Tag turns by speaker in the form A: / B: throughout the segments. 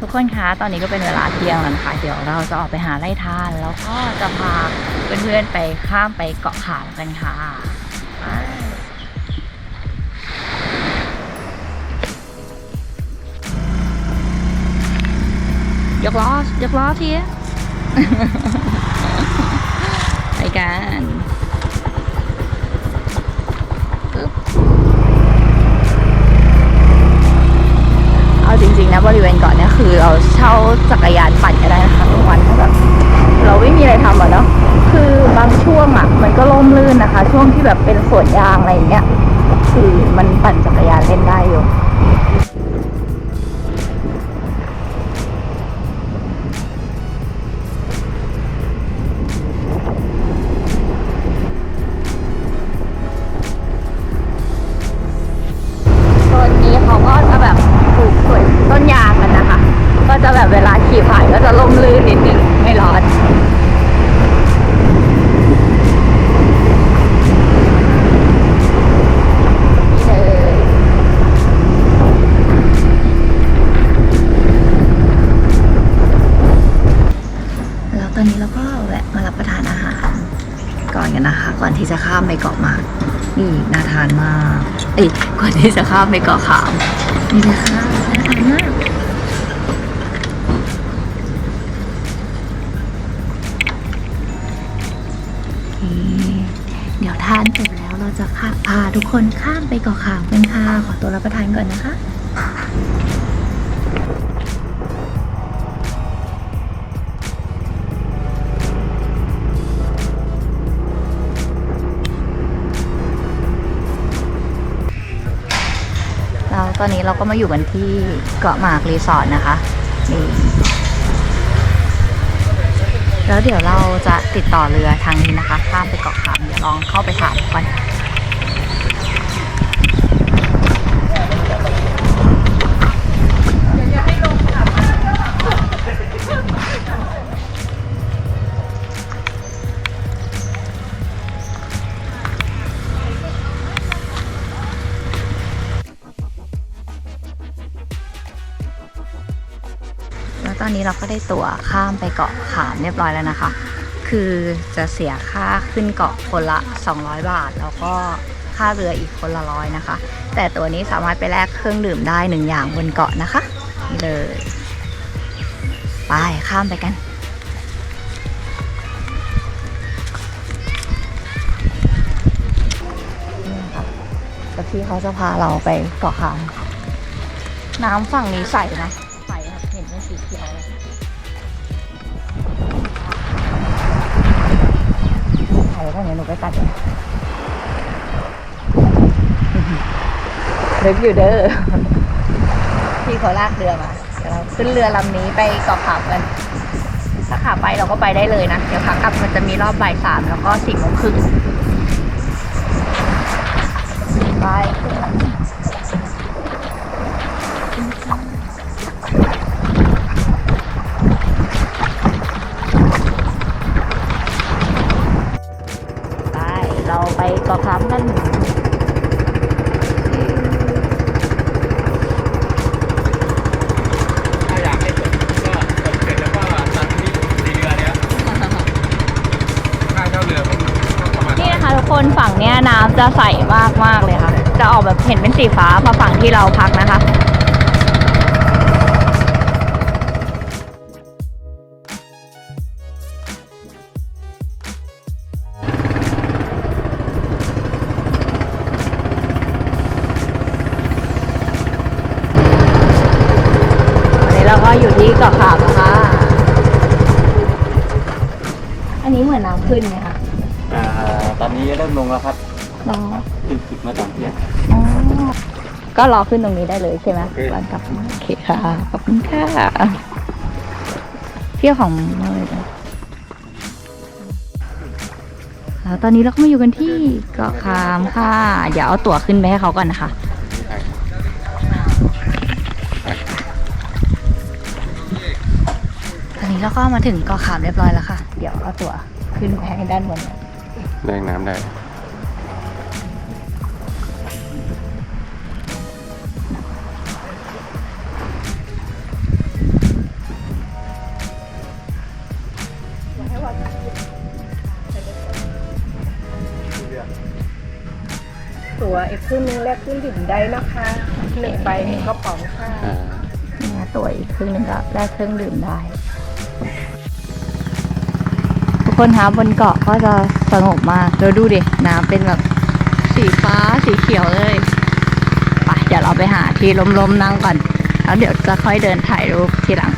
A: ทุกคนคะ ตอนนี้ก็เป็นเวลาเที่ยงแล้วนะคะ เดี๋ยวเราจะออกไปหาไล่ทาน แล้วก็จะพาเพื่อนๆไปข้ามไปเกาะขามกันค่ะยกล้อยกล้อทีไปกัน เอาจริงๆนะบริเวณเกาะเนี่ยคือเราเช่าจักรยานปั่นก็ได้นะคะทุกวันถ้าแบบเราไม่มีอะไรทำอะเนาะคือบางช่วงอะมันก็ล่มลื่นนะคะ ช่วงที่แบบเป็นสวนยางอะไรอย่างเงี้ยคือมันปั่นจักรยานเล่นได้อยู่ ที่จะข้ามไปเกาะขามนี่เลยค่ะน่าทานมากเดี๋ยวทานเสร็จแล้วเราจะข้าพาทุกคนข้ามไปเกาะขามกันค่ะขอตัวรับประทานก่อนนะคะ ตอนนี้เราก็มาอยู่กันที่เกาะหมากรีสอร์ทนะคะนี่แล้วเดี๋ยวเราจะติดต่อเรือทางนี้นะคะ ข้ามไปเกาะขามเดี๋ยวลองเข้าไปถามก่อน นี้เราก็ได้ตั๋วข้ามไปเกาะขามเรียบร้อยแล้วนะคะ คือจะเสียค่าขึ้นเกาะคนละ 200 บาท แล้วก็ค่าเรืออีกคนละร้อยนะคะ แต่ตัวนี้สามารถไปแลกเครื่องดื่มได้หนึ่งอย่างบนเกาะนะคะนี่เลยไปข้ามไปกันนี่ค่ะแล้วพี่เขาจะพาเราไปเกาะขามน้ำฝั่งนี้ใสนะ ไปตัดเองเลิกอยู่เด้อพี่เขาลากเรือมาเดี๋ยวเราขึ้นเรือลำนี้ไปเกาะขามกัน ถ้าขาไปเราก็ไปได้เลยนะ เดี๋ยวขากลับมันจะมีรอบบ่ายสามแล้วก็สี่โมงครึ่งไปขึ้นลำนี้
B: จะ
A: ใสมากมากๆเลยค่ะ จะออกแบบเห็นเป็นสีฟ้าพอฝั่งที่เราพักนะคะ ก็
B: ร
A: อ
B: ขึ้นต
A: รงนี้ได้เลยใช่ไหม
B: โอเค
A: วันกลับมาโอเคค่ะ ขอบคุณค่ะเที่ยวของเมย์เลยแล้วตอนนี้เราก็มาอยู่กันที่เกาะคามค่ะ เดี๋ยวเอาตั๋วขึ้นไปให้เขาก่อนนะคะ ตอนนี้เราก็มาถึงเกาะขามเรียบร้อยแล้วค่ะ เดี๋ยวเอาตั๋วขึ้นไปให้ด้านบน
B: แรงน้ำได้
C: ตัวอีกครึ่งนึงแลกเครื่องดื่มได้นะคะหนึ่งใบหนึ่งกระป๋องค่ะ
B: อ่า
A: เนี่ยตัวอีกครึ่งนึงก็แลกเครื่องดื่มได้ ทุกคนคะบนเกาะก็จะสงบมากเราดูดิน้ำเป็นแบบสีฟ้าสีเขียวเลยไปเดี๋ยวเราไปหาที่ลมๆนั่งก่อนแล้วเดี๋ยวจะค่อยเดินถ่ายรูปทีหลัง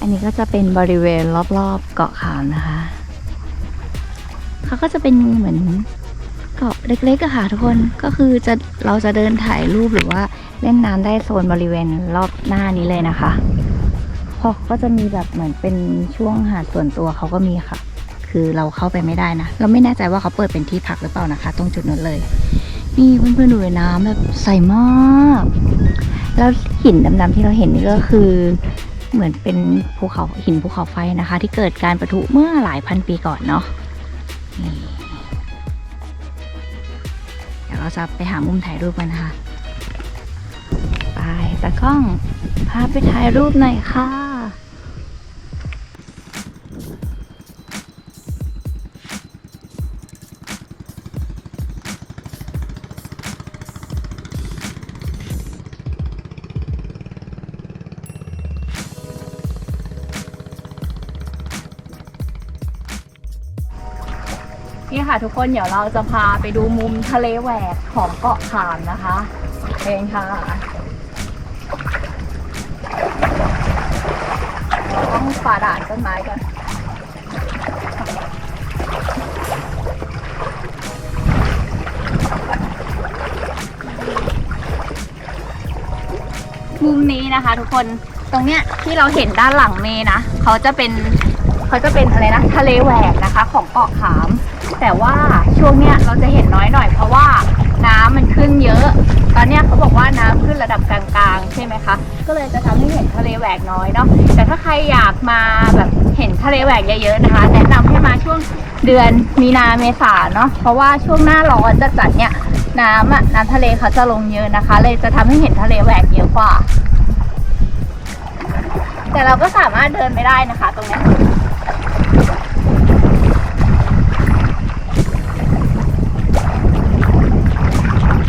A: อันนี้ก็จะเป็นบริเวณรอบๆเกาะขามนะคะ เขาก็จะเป็นเหมือนเกาะเล็กๆอะค่ะทุกคน ก็คือจะเราจะเดินถ่ายรูปหรือว่าเล่นน้ำได้โซนบริเวณรอบหน้านี้เลยนะคะพอก็จะมีแบบเหมือนเป็นช่วงหาดส่วนตัวเขาก็มีค่ะ คือเราเข้าไปไม่ได้นะ เราไม่แน่ใจว่าเขาเปิดเป็นที่พักหรือเปล่านะคะ ตรงจุดนั้นเลย นี่เพื่อนๆดูเลยน้ำแบบใสมาก แล้วหินดำๆที่เราเห็นนี่ก็คือ เหมือนเป็นภูเขาหินภูเขาไฟนะคะ ที่เกิดการประทุเมื่อหลายพันปีก่อนเนาะเดี๋ยวเราจะไปหามุมถ่ายรูปกันนะคะ ไปตากล้องพาไปถ่ายรูปหน่อยค่ะ นี่ค่ะทุกคนเดี๋ยวเราจะพาไปดูมุมทะเลแหวกของเกาะขามนะคะเองค่ะต้องฝ่าด่านต้นไม้ก่อนมุมนี้นะคะ ทุกคนตรงเนี้ยที่เราเห็นด้านหลังเมนะเขาจะเป็นเขาจะเป็นอะไรนะทะเลแหวกนะคะ ของเกาะขาม แต่ว่าช่วงเนี้ยเราจะเห็นน้อยหน่อยเพราะว่าน้ำมันขึ้นเยอะ ตอนเนี้ยเขาบอกว่าน้ำขึ้นระดับกลางๆ ใช่ไหมคะ ก็เลยจะทำให้เห็นทะเลแหวกน้อยเนาะ แต่ถ้าใครอยากมาแบบเห็นทะเลแหวกเยอะๆนะคะ แนะนำให้มาช่วงเดือนมีนาเมษาเนาะ เพราะว่าช่วงหน้าร้อนจัดๆเนี่ยน้ำอะน้ำทะเลเขาจะลงเยอะนะคะ เลยจะทำให้เห็นทะเลแหวกเยอะกว่า แต่เราก็สามารถเดินไปได้นะคะ ตรงนี้ย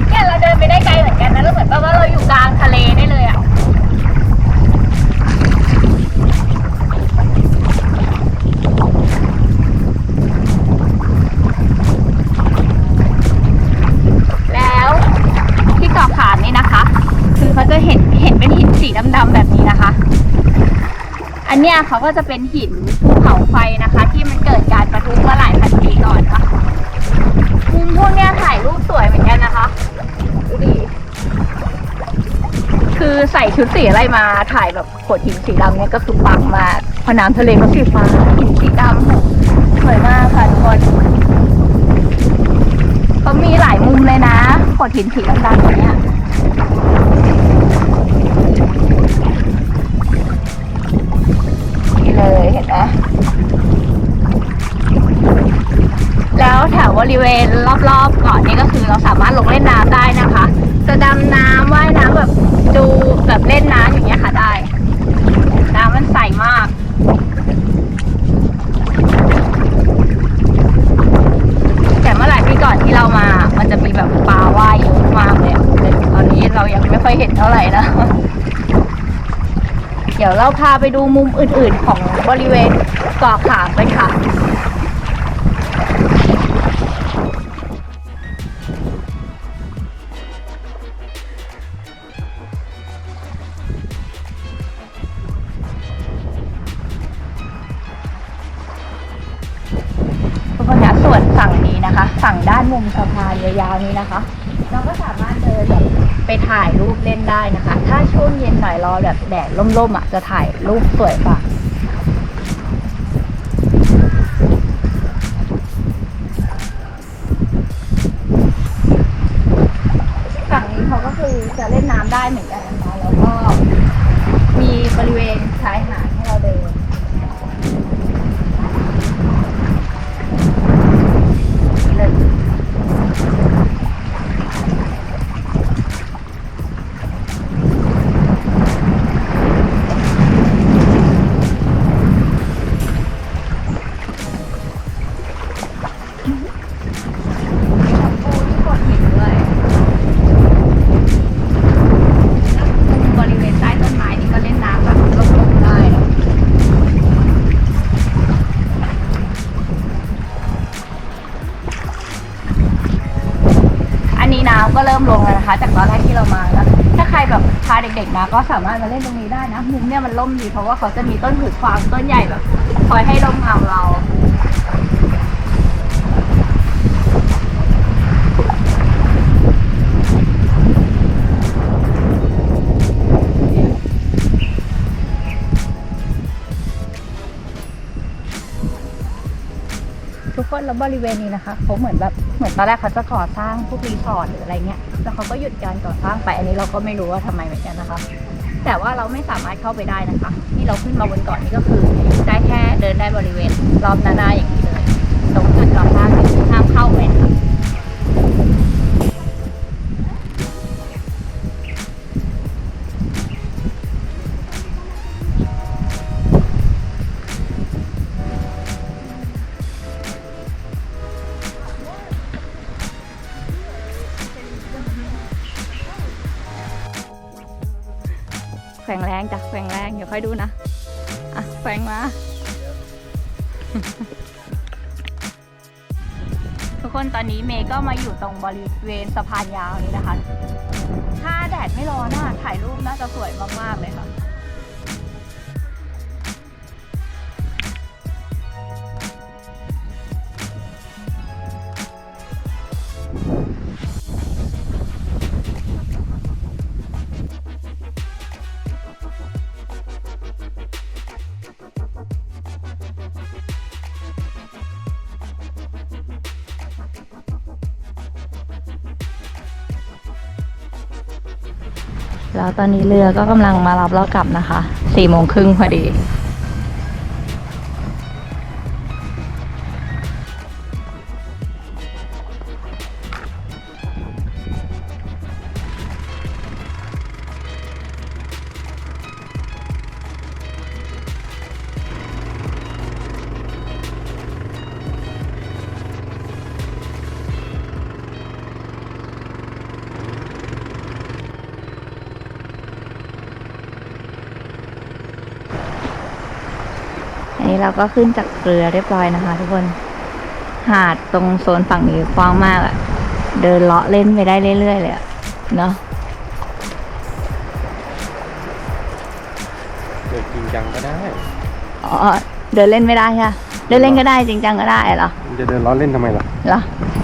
A: เนี่ยเราเดินไปได้ไกลเหมือนกันนะแล้วเหมือนแบบว่าเราอยู่กลางทะ เลได้เลยอะแล้วที่เกาะขามนี่นะคะ คือเขาจะเห็นเห็นเป็นหินสีดำๆแบบนี้นะคะ อันเนี้ยเขาก็จะเป็นหินภูเขาไฟนะคะ ที่มันเกิดการประทุเมื่อหลายพันปีก่อนค่ะมุมพวกเนี้ยถ่ายรูปสวยเหมือนกันนะคะ ดูดิ คือใส่ชุดสีอะไรมาถ่ายแบบโขดหินสีดำเนี่ยก็คือปังมากพราะน้ำทะเลก็สีฟ้าหินสีดำสวยมากค่ะทุกคนเขามีหลายมุมเลยนะโขดหินสีดำๆแบบเนี้ยนี่เลยเห็นไหมแล้วแถวบริเวณรอบๆเกาะนี้ก็คือเราสามารถลงเล่นน้ำได้นะคะ จะดำน้ำว่า ดูแบบเล่นน้ำอย่างเงี้ยค่ะได้ น้ำมันใสมาก แต่เมื่อหลายปีก่อนที่เรามา มันจะมีแบบปลาว่ายเยอะมากเลยแต่ตอนนี้เรายังไม่ค่อยเห็นเท่าไหร่นะ เดี๋ยวเราพาไปดูมุมอื่นๆของบริเวณเกาะขามกันค่ะ นะคะ เราก็สามารถเดินแบบไปถ่ายรูปเล่นได้นะคะ ถ้าช่วงเย็นหน่อยรอแบบแดดร่มๆอะจะถ่ายรูปสวยกว่าฝั่งนี้เขาก็คือจะเล่นน้ำได้เหมือนกันนะคะแล้วก็มีบริเวณชายหาดให้เราเดิน ด็กๆมาก็สามารถมาเล่นตรงนี้ได้นะมุมเนี่ยมันร่มดีเพราะว่าเขาจะมีต้นหูกฟางต้นใหญ่แบบคอยให้ร่มเงาเรา แล้วบริเวณนี้นะคะเขาเหมือนแบบเหมือนตอนแรกเขาจะก่อสร้างพวกรีสอร์ทหรืออะไรเงี้ยแล้วเขาก็หยุดการก่อสร้างไปอันนี้เราก็ไม่รู้ว่าทำไมเหมือนกันนะคะ แต่ว่าเราไม่สามารถเข้าไปได้นะคะ ที่เราขึ้นมาบนเกาะนี้ก็คือได้แค่เดินได้บริเวณรอบหน้าๆอย่างนี้เลย แรงจ้ะแข็งแรงเดี๋ยวค่อยดูนะ อะแข็งมา ทุกคนตอนนี้เมย์ก็มาอยู่ตรงบริเวณสะพานยาวนี้นะคะ ถ้าแดดไม่ร้อนน่ะถ่ายรูปน่าจะสวยมากๆเลยค่ะ ตอนนี้เรือก็กำลังมารับเรากลับนะคะสี่โมงครึ่งพอดี นนี้เราก็ขึ้นจากเรือเรียบร้อยนะคะ ทุกคน หาดตรงโซนฝั่งนี้กว้างมากอะเดินเลาะเล่นไปได้เรื่อยๆเลยอะเนาะ
B: เดินจริงจังก็ได้
A: อ๋อ เดินเล่นไม่ได้ใช่ปะเดินเล่นก็ได้จริงจังก็ได้เหรอ
B: มันจะเดินล้อเล่นทำไมล่ะ
A: เหรอ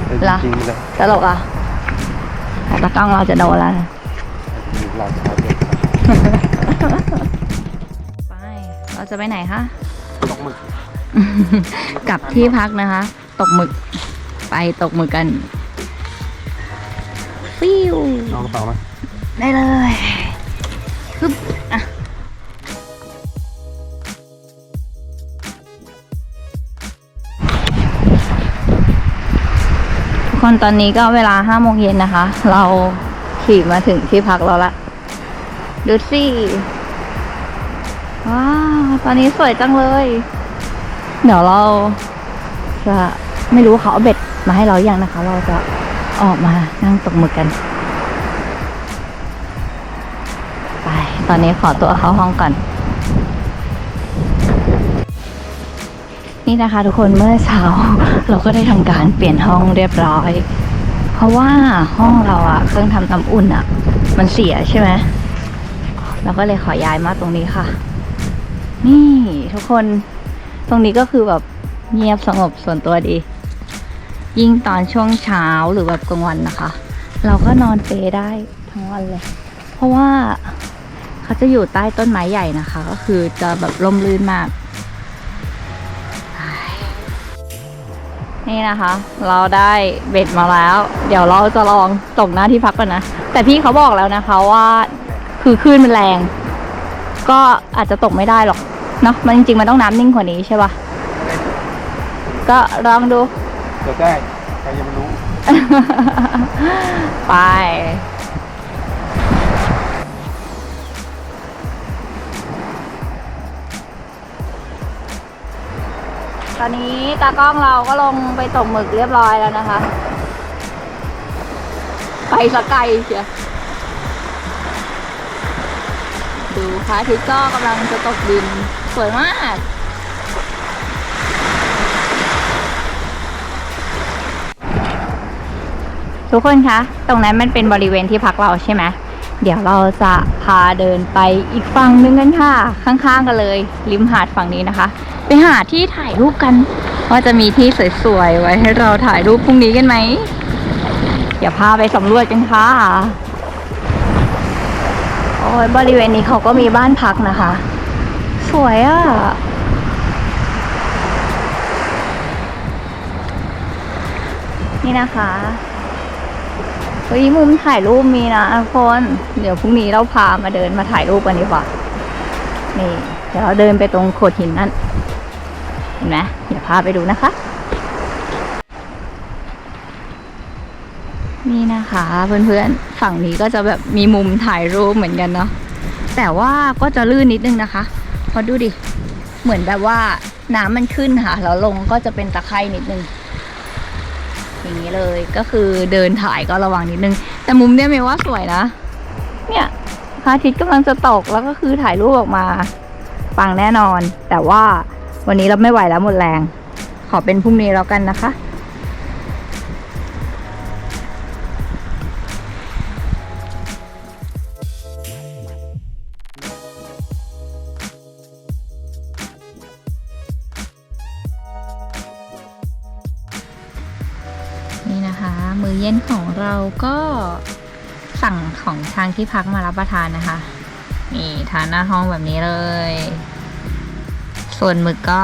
B: เดิน
A: เหรอ
B: จริงๆเลย
A: ตลกอะแต่ตากล้องเราจะโดนแล้วนะ
B: หลังช้าเดิน
A: ไป เราจะไปไหนคะ
B: ตก หมึก
A: กลับที่พักนะคะ ตกหมึก ไปตกหมึกกันฟิว
B: เอากระเป๋ามา
A: ได้เลยปึ๊บอะทุกคนตอนนี้ก็เวลาห้าโมงเย็นนะคะ เราขี่มาถึงที่พักเราละ ดูสิ ว้าว ตอนนี้สวยจังเลย เดี๋ยวเราจะไม่รู้เขาเอาเบ็ดมาให้เราอย่างนะคะ เราจะออกมานั่งตกหมึกกัน ไป ตอนนี้ขอตัวเข้าห้องก่อน นี่นะคะทุกคนเมื่อเช้า เราก็ได้ทำการเปลี่ยนห้องเรียบร้อย เพราะว่าห้องเราอะเครื่องทำน้ำอุ่นอะมันเสียใช่ไหมเราก็เลยขอย้ายมาตรงนี้ค่ะ นี่ทุกคน ตรงนี้ก็คือแบบเงียบสงบส่วนตัวดี ยิ่งตอนช่วงเช้าหรือแบบกลางวันนะคะ เราก็นอนเปได้ทั้งวันเลย เพราะว่าเขาจะอยู่ใต้ต้นไม้ใหญ่นะคะ ก็คือจะแบบร่มรื่นมาก นี่นะคะ เราได้เบ็ดมาแล้ว เดี๋ยวเราจะลองตกหน้าที่พักก่อนนะ แต่พี่เขาบอกแล้วนะคะว่า คือคลื่นมันแรง ก็อาจจะตกไม่ได้หรอก เนาะมันจริงๆมันต้องน้ำนิ่งกว่านี้ใช่ปะก็ลองดู
B: เดี๋ยวได้ใครยังไม่รู้
A: ไป ตอนนี้ตากล้องเราก็ลงไปตกหมึกเรียบร้อยแล้วนะคะ ไปสกไกลเชียวดูพระอาทิตย์ก็กำลังจะตกดิน สวยมาก ทุกคนคะ ตรงนั้นมันเป็นบริเวณที่พักเราใช่ไหม เดี๋ยวเราจะพาเดินไปอีกฝั่งนึงกันค่ะ ข้างๆกันเลย ริมหาดฝั่งนี้นะคะ ไปหาที่ถ่ายรูปกัน ว่าจะมีที่สวยๆไว้ให้เราถ่ายรูปพรุ่งนี้กันไหมเดี๋ยวพาไปสำรวจกันค่ะโอ้ยบริเวณนี้เขาก็มีบ้านพักนะคะ วยอะ นี่นะคะเฮ้ยมุมถ่ายรูปมีนะทุกคน เดี๋ยวพรุ่งนี้เราพามาเดินมาถ่ายรูปกันดีกว่า นี่ เดี๋ยวเราเดินไปตรงโขดหินนั่น เห็นไหมเดี๋ยวพาไปดูนะคะ นี่นะคะเพื่อนๆ ฝั่งนี้ก็จะแบบมีมุมถ่ายรูปเหมือนกันเนาะ แต่ว่าก็จะลื่นนิดนึงนะคะ ราะดูดิ เหมือนแบบว่าน้ำมันขึ้นค่ะแล้วลงก็จะเป็นตะไคร่นิดนึง อย่างนี้เลยก็คือเดินถ่ายก็ระวังนิดนึง แต่มุมเนี้ยเมย์ว่าสวยนะ เนี่ยพระอาทิตย์กำลังจะตกแล้วก็คือถ่ายรูปออกมา ปังแน่นอน แต่ว่าวันนี้เราไม่ไหวแล้วหมดแรง ขอเป็นพรุ่งนี้แล้วกันนะคะ นี่นะคะ มื้อเย็นของเราก็สั่งของทางที่พักมารับประทานนะคะ นี่ทานหน้าห้องแบบนี้เลย ส่วนหมึกก็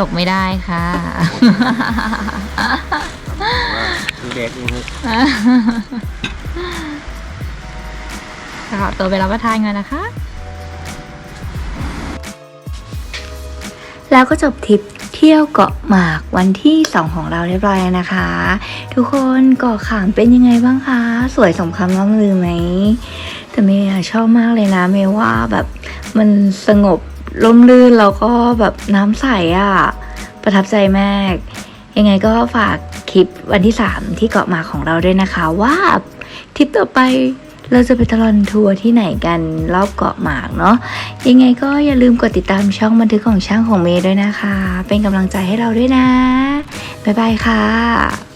A: ตกไม่ได้ค่ะ
B: ดูเด็กนี่คือ
A: ขอตัวไปรับประทานกันนะคะ แล้วก็จบทริป เที่ยวเกาะหมากวันที่ 2 ของเราเรียบร้อยนะคะ ทุกคนเกาะขามเป็นยังไงบ้างคะ สวยสมคำล่ำลือไหม แต่เมย์ชอบมากเลยนะ เมย์ว่าแบบมันสงบร่มรื่นแล้วก็แบบน้ำใสอะ่ะ ประทับใจมาก ยังไงก็ฝากคลิปวันที่ 3 ที่เกาะหมากของเราด้วยนะคะว่าทริปต่อไป เราจะไปตลอดทัวร์ที่ไหนกันรอบเกาะหมากเนาะยังไงก็อย่าลืมกดติดตามช่องบันทึกของช่างของเมย์ด้วยนะคะ เป็นกำลังใจให้เราด้วยนะ บ๊ายบายค่ะ